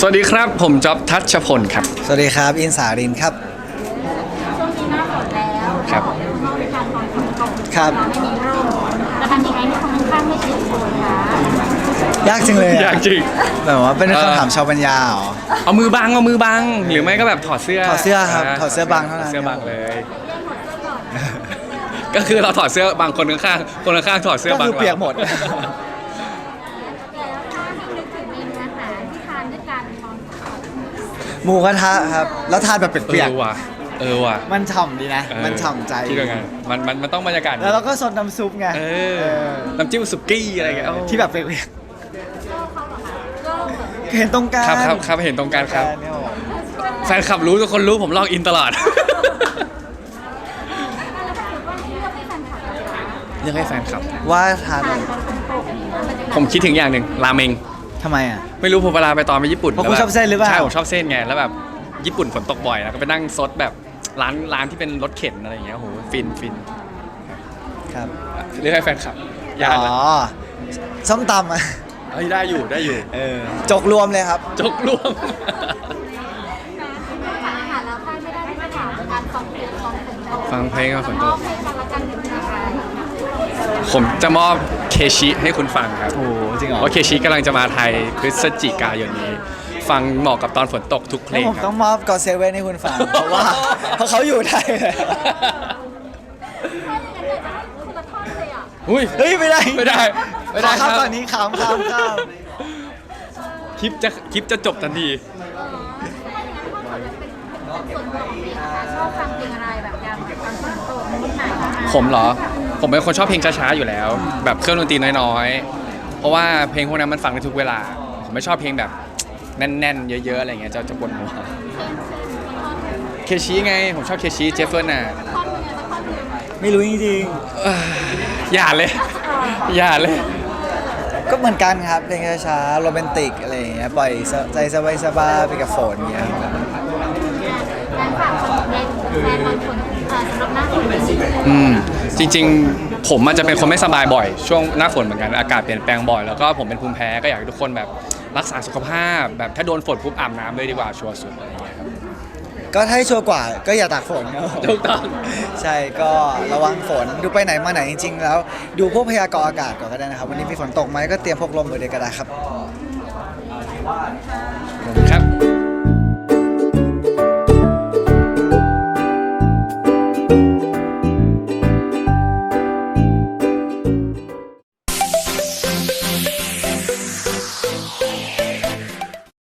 สวัสดีครับ ผมจ๊อบทัชพลครับ สวัสดีครับ อินสารินครับ ช่วงนี้หน้าฝนแล้วครับนอกจากตอนฝนตกครับ ไม่มีร่มจะทำยังไงให้คนข้างๆไม่เสียฝนคะยากจริงเลยอะอยากจริง แบบว่าเป็นเออคำถามชาวปัญญาเหรอ เอามือบังเอามือบังหรือไม่ก็แบบถอดเสื้อถอดเสื้อครับถอดเสื้อบังเท่านั้นถอดเสื้อบังเลยเรื่องถอดเสื้อก่อนก็คือเราถอดเสื้อบางคนข้างๆคนข้างๆถอดเสื้อก็บังคือเปียกหมด แล้วถ้าให้นึกถึงเมนูอาหารที่ทานด้วยกันตอนฝนตก หมูกระทะครับ แล้วทานแบบเอเปียกอว่ะเออว่ะๆมันฉ่ำดีนะ เออมันฉ่ำใจ คิดว่าไงมันมันมันต้องบรรยากาศแล้วเราก็ซดน้ำซุปไงเออเออน้ำจิ้มสุกี้อะไรเงี้ยโอ้ที่แบบเปียกก็เขาเหรอคะก็แบบๆเห็นตรงกลางครับครับครับเห็นตรงกันครับ เนี่ยบอกแฟนคลับรู้ทุกคนรู้ผมลองอินตลอดแล้วถ้าเกิดว่าเลือกให้แฟนคลับนะคะเรียกให้แฟนคลับ ว่าทานทานตอนฝนตกมันจะผมคิดถึงอย่างหนึ่งราเมง ทำไมอะ ไม่รู้ผมเวลาไปตอนไปญี่ปุ่นเพราะคุณแล้วชอบเส้นหรือเปล่า ใช่ผมชอบเส้นไงแล้วแบบญี่ปุ่นฝนตกบ่อยแล้วก็ไปนั่งซดแบบร้านร้านที่เป็นรถเข็นอะไรอย่างเงี้ยโอ้โหฟินฟินครับเรียกให้แฟนคลับยากอ๋นะอส้มตำอะเอ้ยได้อยู่ได้อยู่เออจกรวมเลยครับ จกรวม นอกจากอาหารแล้วพลาดไม่ได้ที่จะถามการฟังเพลงตอนฝนตกฟังเพลงกับฝนมตอกบให้กันและกันเป็นอะไร ผมจะมอบเคชิให้คุณฟังครับ โอ้โหจริงเหรอเพราะเคชิกำลังจะมาไทยพฤศจิกายนนี้ ฟังเหมาะกับตอนฝนตกทุกเพลแล้วงผมครัต้อบ งมอบกอเซเว่นให้คุณฟัง เพราะว่าเพราะเขาอยู่ไทยแล้วถ้าอย่างนั้นอยากจะให้คุณละท่อนเลยอะอุ้ย เฮ้ยไม่ได้ไม่ได้ไม่ได้ขอข้ามครับ ตอนนี้ขามขามขามคลิปจะคลิปจะจบทันที เออถ้าอย่างนั้นถ้าเกิดเป็นเป็นส่วนตัวของเองนะคะชอบฟังเพลงอะไรแบบยามแบบตอนฝนตกมุดไหนนะคะผมเหรอ ผมเป็นคนชอบเพลงช้าๆอยู่แล้ว แบบเครื่องดนตรีน้อยๆ เพราะว่าเพลงพวกนั้นมันฟังได้ทุกเวลา ผมไม่ชอบเพลงแบบแน่นๆ เยอะๆ อะไรเงี้ยจะจะปวดหัวเคชีไง ผมชอบเคชีเจฟเฟอร์น่ะท่อนหนึงอะสักท่อนหนึงไม่รู้จริงเอ้ยอย่าเลย อย่าเลย ๆ ก็เหมือนกันครับเพลงช้าๆโรแมนติกอะไรอย่างเงี้ยปล่อยใจสบายๆไปกับฝนอย่างเงี้ยครับงั้นฝากคนในแฟนตอนฝนเอ่อสำหรับหน้าฝนเป็นสิ่งที่อืม จริง ๆ ผมมันจะเป็นคนไม่สบายบ่อย ช่วงหน้าฝนเหมือนกันอากาศเปลี่ยนแปลงบ่อยแล้วก็ผมเป็นภูมิแพ้ก็อยากให้ทุกคนแบบรักษาสุขภาพ แบบถ้าโดนฝนปุ๊บอาบน้ำเลยดีกว่าชัวร์สุดอะไรอย่างเงี้ยครับก็ถ้าให้ชัวร์กว่าก็อย่าตากฝนครับผมถูกต้องใช่ก็ระวังฝนดูไปไหนมาไหนจริง ๆ แล้วดูพวกพยากรณ์อากาศก่อนก็ได้นะครับ วันนี้มีฝนตกไหมก็เตรียมพกลมไปด้วยก็ได้ครับ ครับ